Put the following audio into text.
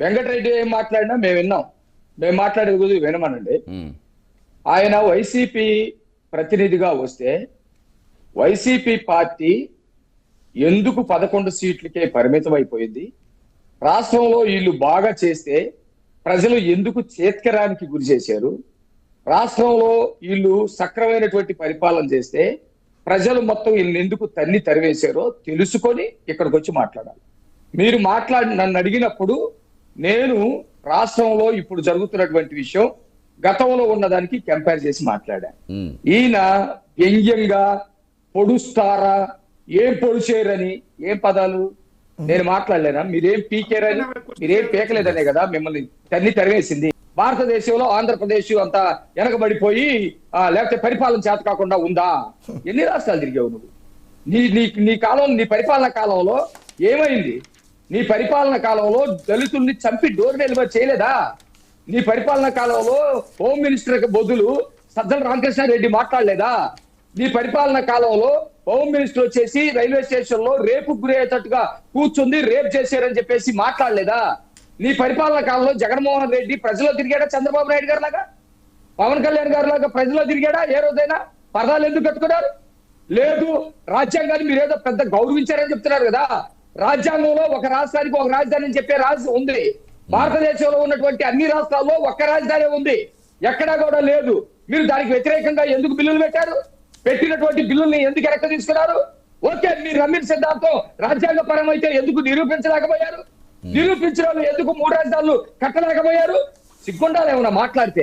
వెంకటరెడ్డి ఏం మాట్లాడినా మేము విన్నాం. మేము మాట్లాడేది కూడా వినమనండి. ఆయన వైసీపీ ప్రతినిధిగా వస్తే వైసీపీ పార్టీ ఎందుకు పదకొండు సీట్లకే పరిమితం అయిపోయింది రాష్ట్రంలో వీళ్ళు బాగా చేస్తే ప్రజలు ఎందుకు చేత్కరానికి గురి చేశారు? రాష్ట్రంలో వీళ్ళు సక్రమైనటువంటి పరిపాలన చేస్తే ప్రజలు మొత్తం వీళ్ళని ఎందుకు తన్ని తరివేశారో తెలుసుకొని ఇక్కడికి వచ్చి మాట్లాడాలి. మీరు మాట్లాడి నన్ను అడిగినప్పుడు నేను రాష్ట్రంలో ఇప్పుడు జరుగుతున్నటువంటి విషయం గతంలో ఉన్నదానికి కంపేర్ చేసి మాట్లాడాను ఉమ్, ఈయన వ్యంగ్యంగా పొడుస్తారా ఏం పొడిచేయరని ఏం పదాలు? నేను మాట్లాడలేనా? మీరేం పీకేరని? మీరేం పీకలేదనే కదా మిమ్మల్ని తన్ని తరివేసింది భారతదేశంలో ఆంధ్రప్రదేశ్ అంతా వెనకబడిపోయి లేకపోతే పరిపాలన చేత కాకుండా ఉందా? ఎన్ని రాష్ట్రాలు తిరిగావు నువ్వు? నీ నీ నీ కాలం నీ పరిపాలన కాలంలో ఏమైంది? నీ పరిపాలన కాలంలో దళితుల్ని చంపి డోర్ డెలివరీ చేయలేదా? నీ పరిపాలన కాలంలో హోమ్ మినిస్టర్ బదులు సజ్జల రామకృష్ణారెడ్డి మాట్లాడలేదా? నీ పరిపాలన కాలంలో హోమ్ మినిస్టర్ వచ్చేసి రైల్వే స్టేషన్లో రేపు గురయ్యేటట్టుగా కూర్చుంది రేపు చేశారని చెప్పేసి మాట్లాడలేదా? నీ పరిపాలన కాలంలో జగన్మోహన్ రెడ్డి ప్రజల్లో తిరిగాడా చంద్రబాబు నాయుడు గారు లాగా? పవన్ కళ్యాణ్ గారు లాగా ప్రజలో తిరిగాడా ఏ రోజైనా? పరదాలు ఎందుకు కట్టుకున్నారు లేదు రాజ్యాంగాన్ని మీరు ఏదో పెద్ద గౌరవించారని చెప్తున్నారు కదా. రాజ్యాంగంలో ఒక రాష్ట్రానికి ఒక రాజధాని అని చెప్పే రాష్ట్రం ఉంది. భారతదేశంలో ఉన్నటువంటి అన్ని రాష్ట్రాల్లో ఒక్క రాజధాని ఉంది. ఎక్కడా కూడా లేదు. మీరు దానికి వ్యతిరేకంగా ఎందుకు బిల్లులు పెట్టారు? పెట్టినటువంటి బిల్లుల్ని ఎందుకు ఎక్క తీసుకున్నారు ఓకే మీరు నమ్మిన సిద్ధాంతం రాజ్యాంగ పరమైతే ఎందుకు నిరూపించలేకపోయారు? నిరూపించిన వాళ్ళు ఎందుకు మూడు రాజధానులు కట్టలేకపోయారు? సిగ్గుండాలి ఏమన్నా మాట్లాడితే?